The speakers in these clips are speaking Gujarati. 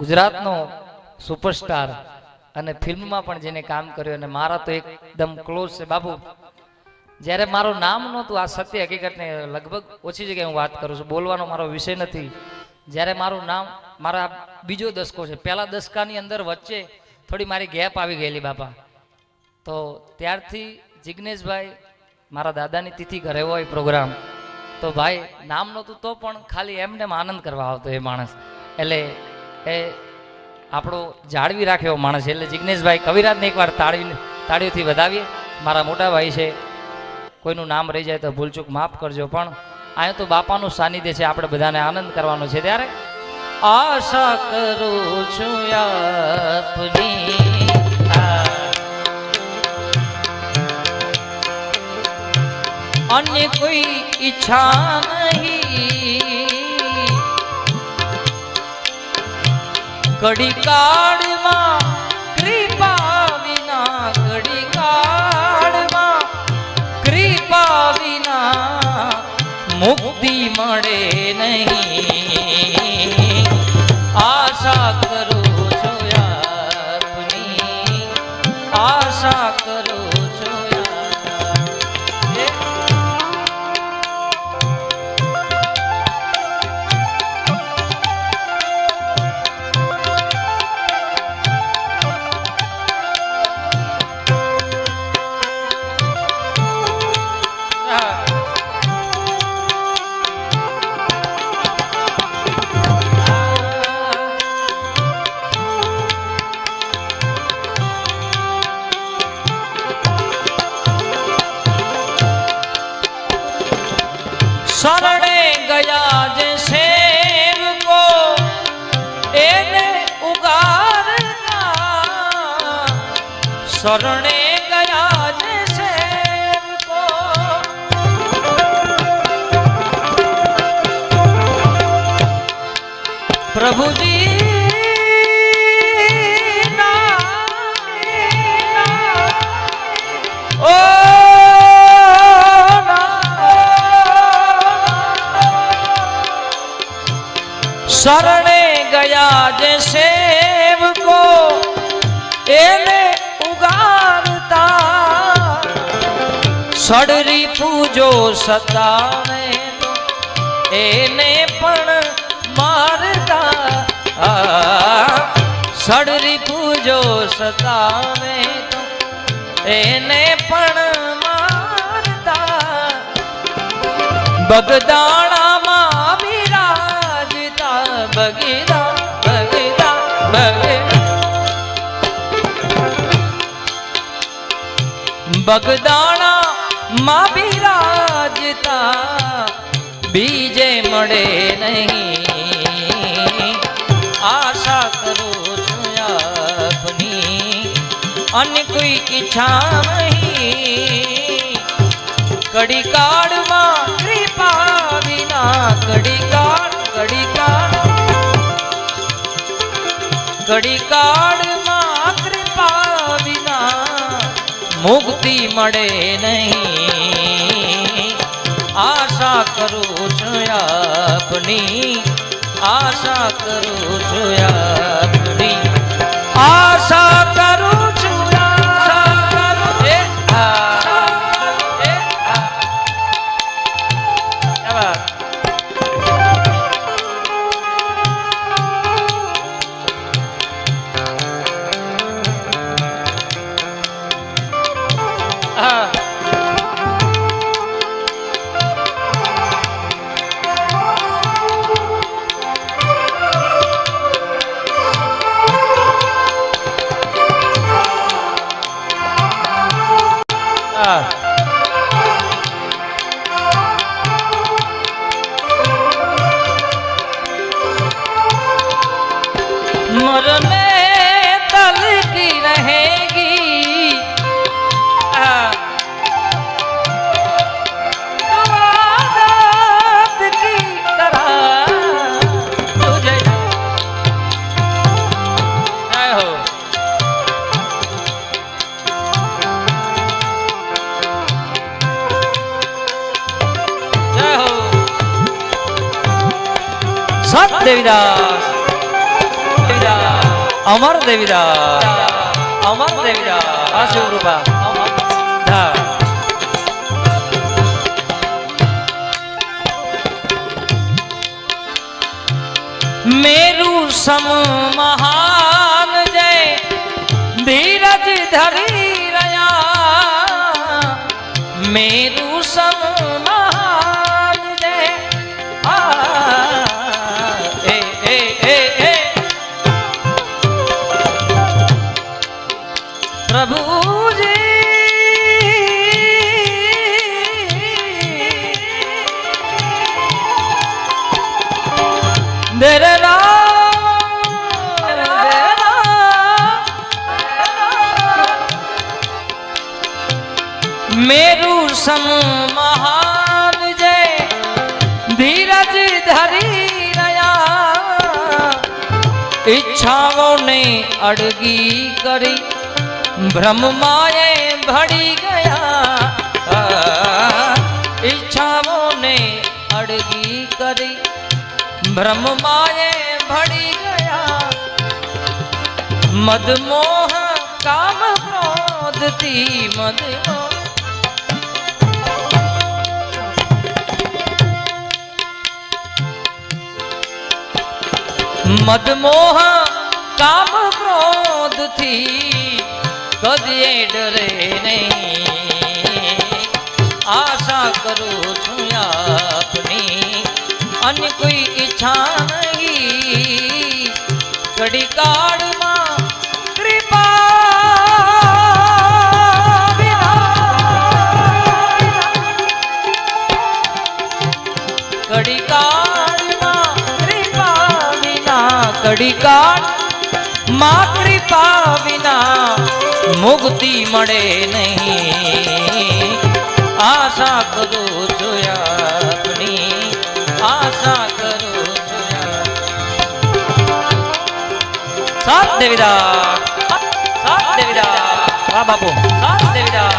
ગુજરાતનો સુપરસ્ટાર અને ફિલ્મમાં પણ જેને કામ કર્યું અને મારા તો એકદમ ક્લોઝ છે. બાબુ જ્યારે મારું નામ નહોતું, આ સત્ય હકીકતને લગભગ ઓછી જગ્યાએ હું વાત કરું છું. બોલવાનો મારો વિષય નથી. જ્યારે મારું નામ, મારા બીજો દસકો છે. પહેલા દસકાની અંદર વચ્ચે થોડી મારી ગેપ આવી ગયેલી બાપા. તો ત્યારથી જિગ્નેશભાઈ મારા દાદાની તિથિ ઘરે હોય પ્રોગ્રામ, તો ભાઈ, નામ નહોતું તો પણ ખાલી એમને એમ આનંદ કરવા આવતો એ માણસ. એટલે એ આપણો જાળવી રાખે એવો માણસ એટલે જિગ્નેશભાઈ કવિરાજને એકવાર તાળવી તાળીઓથી વધાવીએ. મારા મોટા ભાઈ છે, કોઈનું નામ રહી જાય તો ભૂલચૂક માફ કરજો. પણ અહીંયા તો બાપાનું સાનિધ્ય છે, આપણે બધાને આનંદ કરવાનો છે. ત્યારે આશા કરું છું આપની અન્ય કોઈ ઈચ્છા નહીં. કડી કાળમાં કૃપા વિના ઘડી કાળમાં કૃપા વિના મુક્તિ મળે નહીં. શરણે ગયા જે સેવકો એને ઉગારતા સડરી પૂજો સતાવે એને પણ સડરી પૂજો સતાવે તો એને પણ મારતા. બગદાણામાં બગીરા બગીરા બગીરા બગદાણા માં બિરાજતા, બીજે મળે નહીં. અન્ય કોઈ ઈચ્છા નહીં. કડી કાળમાં કૃપા વિના કડી કાળ કડી કાળ ઘડી કાળમાં કૃપા વિના મુક્તિ મળે નહીં. આશા કરું છું આપની, આશા કરું છું પ્રસાદ દેવીદાસ. અમર દેવીદાસ. અમર દેવીદાસ. આ શિવરૂપા મેરુ સમ મહાન જય ધીરજ ધરી રહ્યા. મેરુ સમ મેરુ સમ મહાન જય ધીરજ ધરી રહ્યા ઈચ્છાઓને અડગી કરી બ્રહ્માએ ભળી ગયા આ, ઈચ્છાઓને અડગી કરી બ્રહ્માએ ભળી ગયા મદમોહ કામ ક્રોધથી મદમોહ મદમોહ કામ ક્રોધથી કદી ડરે નહીં. આશા કરું છું આપની અન્ય કોઈ ઈચ્છા નહીં. ઘડી કાળમાં કડી કાળમાં કૃપા વિના મુક્તિ મળે નહીં. આશા કરો આપની આશા કરો સાત દેવીદા સાત દેવીદા. હા બાપુ. સાત દેવીદા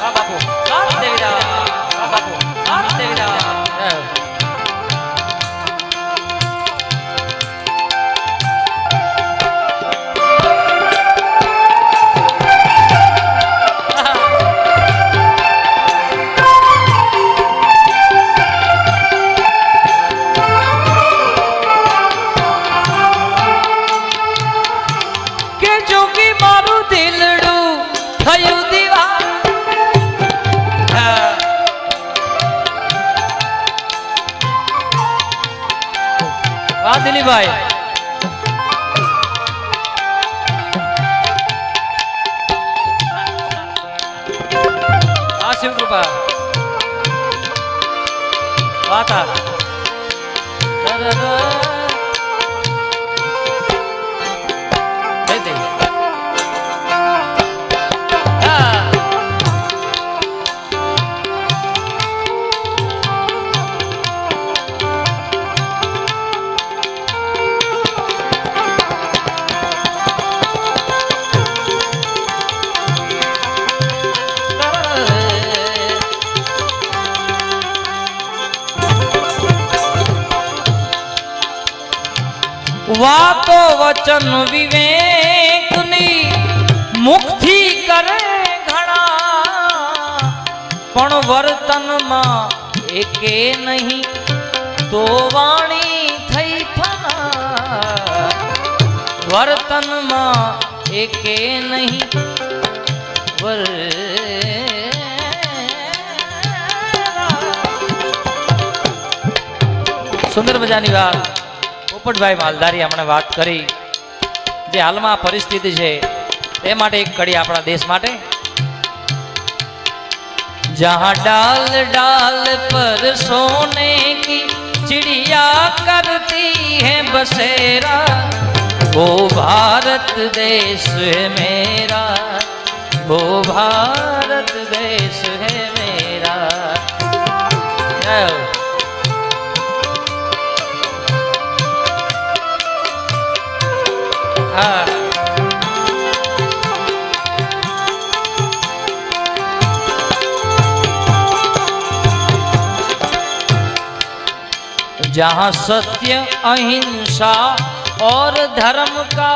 હા બાપુ. વાતો વચન વિવેકની મુખથી કરે ઘણા. પણ વર્તનમાં એકે નહીં, તો વાણી થઈ વર્તનમાં એકે નહીં વર સુંદર મજાની વાત. પોપટભાઈ માલધારી હમણાં વાત કરી જે હાલમાં પરિસ્થિતિ છે તે માટે એક કડી આપણા દેશ માટે. જહાં ડાલ ડાલ પર સોને કી चिड़िया करती है बसेरा वो भारत देश है मेरा वो भारत देश है जहाँ सत्य अहिंसा और धर्म का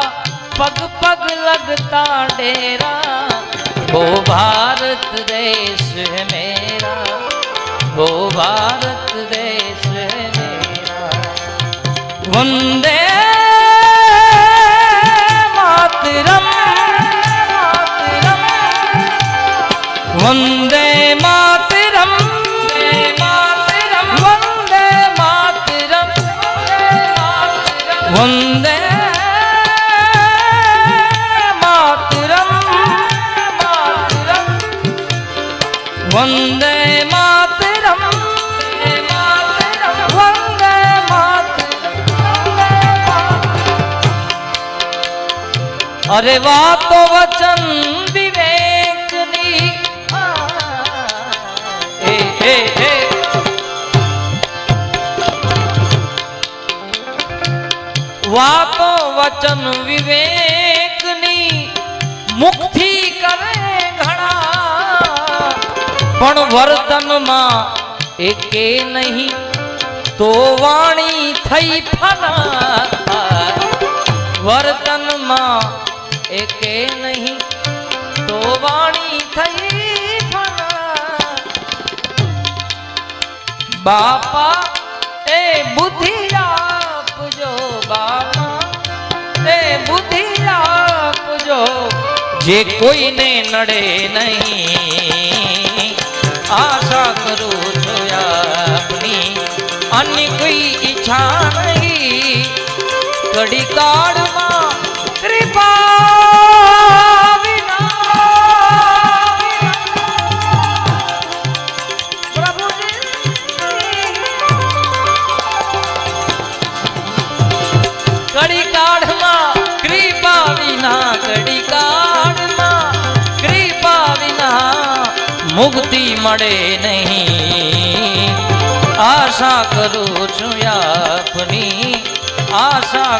पग पग लगता डेरा वो भारत देश है मेरा वो भारत देश है मेरा वंदे मातरम मातरम वंदे वन्दे मातरम् वन्दे मातरम् अरे वा तो वचन વાતો વચન વિવેકની મુક્તિ કરે ઘણા પણ વર્તનમાં એકે નહીં તો વાણી થઈ ફના વર્તનમાં એકે નહીં તો વાણી થઈ ફના બાપા એ બુદ્ધિ આપજો બાપા. એ બુદ્ધિ આપજો. જે કોઈને નડે નહીં. આશા કરું છું આપની. અન્ય કોઈ ઈચ્છા નહીં. ઘડી કાળમાં મળે નહીં. આશા કરું છું આપની આશા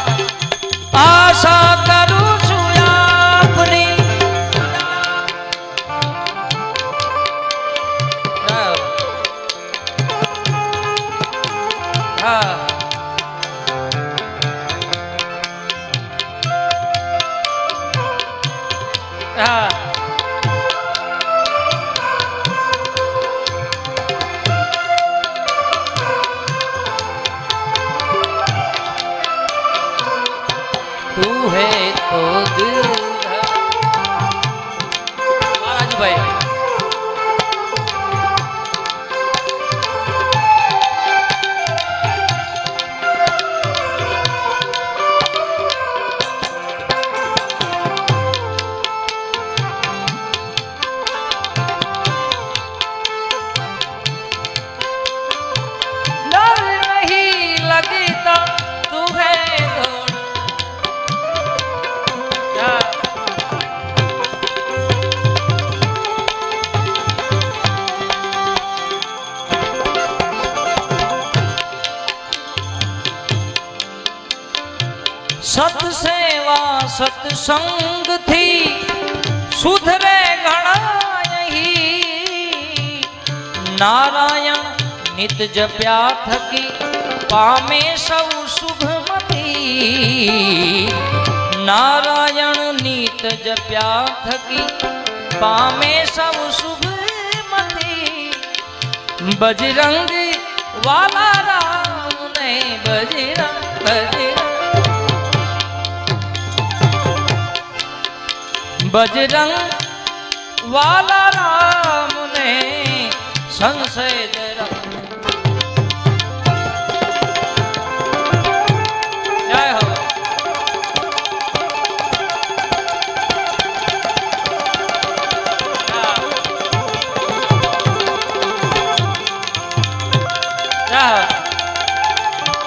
સત્સેવા સત્સંગથી સુધરે ઘણા નારાયણ નિત જપ્યા થકી પામે સૌ શુભમતી નારાયણ નિત જપ્યા થકી પામે સૌ શુભમતી બજરંગ વાલા રામ ને બજરંગ બજરંગ બજરંગ વાલા રામ ને સંશય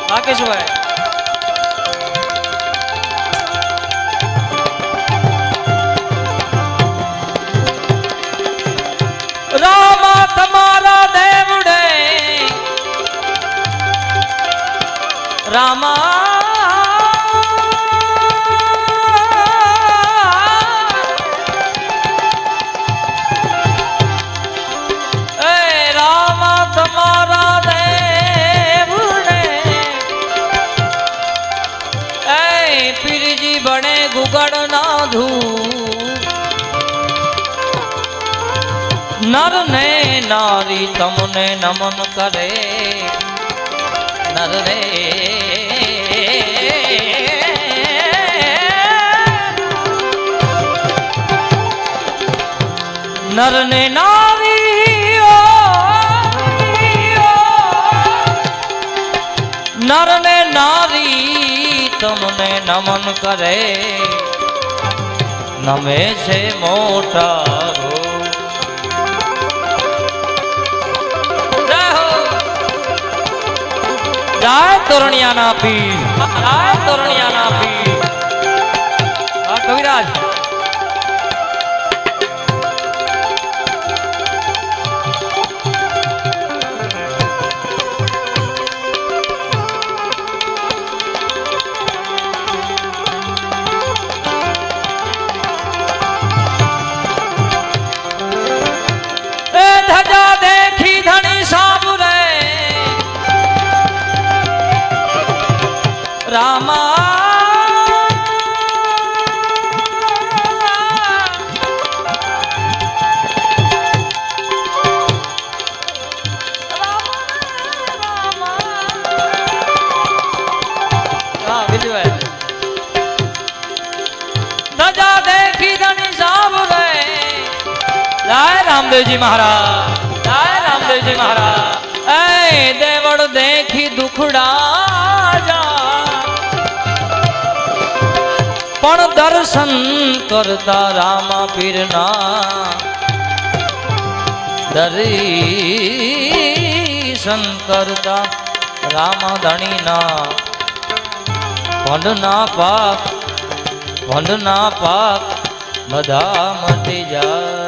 બાકી શું હો. રામા તમારા દેવડે. રામા. પીરજી બને ગુગડ સાધુ નર ને નારી તમને નમન કરે. નર રે. નર ને નારી નર ને નારી તમને નમન કરે. નમે છે મોટા જય તોરણિયાના પીર. જય તોરણિયાના પીર. હા કવિરાજ. જય રામદેવજી મહારાજ જય રામદેવજી મહારાજ. એ દેવડ દેખી દુખડા પણ દર્શન કરતા રામા પીરના દર્શન કરતા રામા ધણીના ભંડના પાપ ભંડના પાપ બધા મટી જાય.